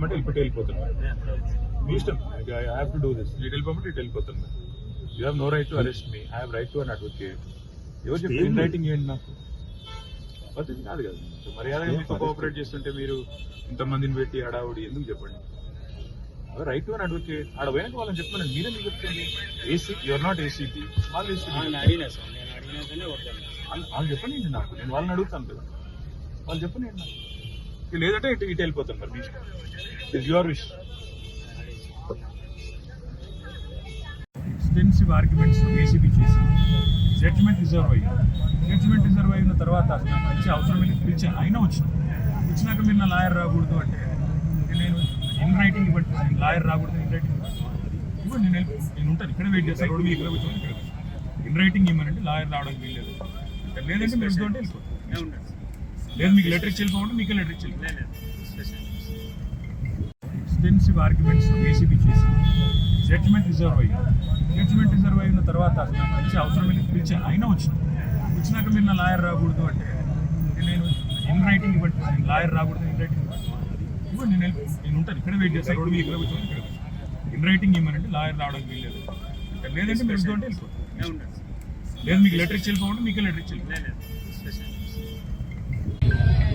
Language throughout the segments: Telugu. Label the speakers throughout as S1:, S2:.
S1: వెళ్ళమంటే వెళ్ళిపోతే వెళ్ళిపోతాను మీ ఇష్టం I have to do this ఇటు వెళ్ళిపోమంటే ఇటు వెళ్ళిపోతాను you have no right to arrest me I have right to an advocate ఎవరు చెప్పి ఇన్ రైటింగ్ ఏంటి నాకు? పద్ధతి కాదు కదా. సో మర్యాదగా మీతో కోఆపరేట్ చేస్తుంటే మీరు ఇంతమందిని పెట్టి హడావుడి ఎందుకు చెప్పండి? రైట్ టు అన్ అడ్వకేట్ ఆడ పోయినాక వాళ్ళని చెప్పమని. మీరే మీకు చెప్తుంది? ఏసీ యువర్ నాట్ ఏసీపీ వాళ్ళు వాళ్ళు- చెప్పండి నాకు? నేను వాళ్ళని అడుగుతాను కదా. వాళ్ళు చెప్పండి నాకు? లేదంటే ఇటు ఇటు వెళ్ళిపోతాను మరి is your wish extensive arguments ACB చేసి జడ్జ్మెంట్ రిజర్వ్ అయ్యి జడ్జ్మెంట్ రిజర్వ్ అయిన తర్వాత పిలిచే అవసరం లేదు పిలిచే అయినా వచ్చిన వచ్చినాక మీరు నా లాయర్ రాకూడదు అంటే నేను ఇన్ రైటింగ్ ఇవ్వండి నేను లాయర్ రాకూడదు ఇన్ రైటింగ్ ఇవ్వండి. నేను వెళ్ళి- నేను ఉంటాను ఇక్కడ వెయిట్ చేస్తాను రోడ్డు ఇక్కడ కూర్చొని ఇక్కడ ఇన్ రైటింగ్ ఇవ్వమంటే లాయర్ రావడానికి వీల్లేదు. లేదంటే మీరు వెళ్ళిపోతాను
S2: నేను
S1: లేదు మీకు లెటర్ ఇచ్చి వెళ్ళిపోవడం మీకు లెటర్ ఇచ్చి ఎక్స్టెన్సివ్ ఆర్గ్యుమెంట్స్ ఏసీబీ చేసి జడ్జ్మెంట్ రిజర్వ్ అయ్యి జడ్జ్మెంట్ రిజర్వ్ అయిన తర్వాత అసలు నాకు పిలిచే అయినా వచ్చిన వచ్చినాక మీరు నా లాయర్ రాకూడదు అంటే నేను ఇన్ రైటింగ్ ఇవ్వండి నేను లాయర్ రాకూడదు ఇన్ రైటింగ్ ఇవ్వండి. నేను వెళ్ళి- నేను ఉంటాను ఇక్కడ వెయిట్ చేస్తాను రోడ్డు ఇక్కడ కూర్చొని ఇక్కడ ఇన్ రైటింగ్ ఇవ్వమంటే లాయర్ రావడానికి వీల్లేదు. లేదంటే మీరు వెళ్ళిపోతాను
S2: నేను సార్
S1: లేదు మీకు లెటర్ ఇచ్చి వెళ్ళిపోవడం మీకు లెటర్ ఇచ్చి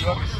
S2: Спасибо.